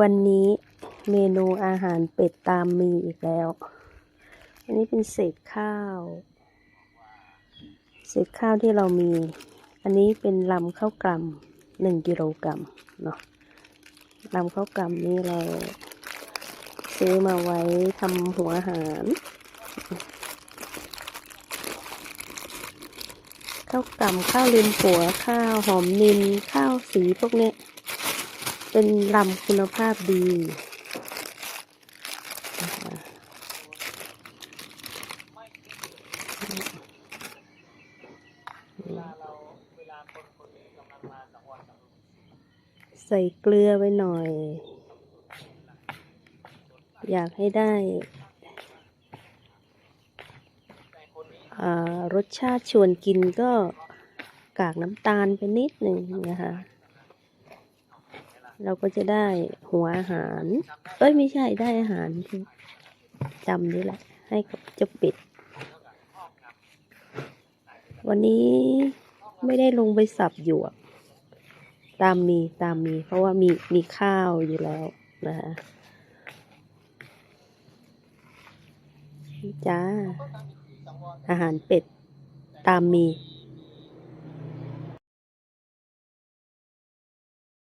วันนี้เมนูอาหารเป็ดตามมีอีกแล้ว อันนี้เป็นเศษข้าว เศษข้าวที่เรามี อันนี้เป็นลำข้าวกล่ำหนึ่งกิโลกรัมเนาะลำข้าวกล่ำนี่เราซื้อมาไว้ทำหัวอาหาร ข้าวกล่ำข้าวลืมผัวข้าวหอมนินข้าวสีพวกเนี้ย เป็นลำคุณภาพดีใส่เกลือไว้หน่อย อยากให้ได้รสชาติชวนกินก็กากน้ำตาลไปนิดหนึ่งนะคะ เราก็จะได้หัวอาหาร เอ้ยไม่ใช่ได้อาหารจำนี่แหละ ให้กับเจ้าเป็ด วันนี้ไม่ได้ลงไปสับหยวก ตามมีตามมี เพราะว่ามีมีข้าวอยู่แล้วนะคะนี่จ้า อาหารเป็ดตามมี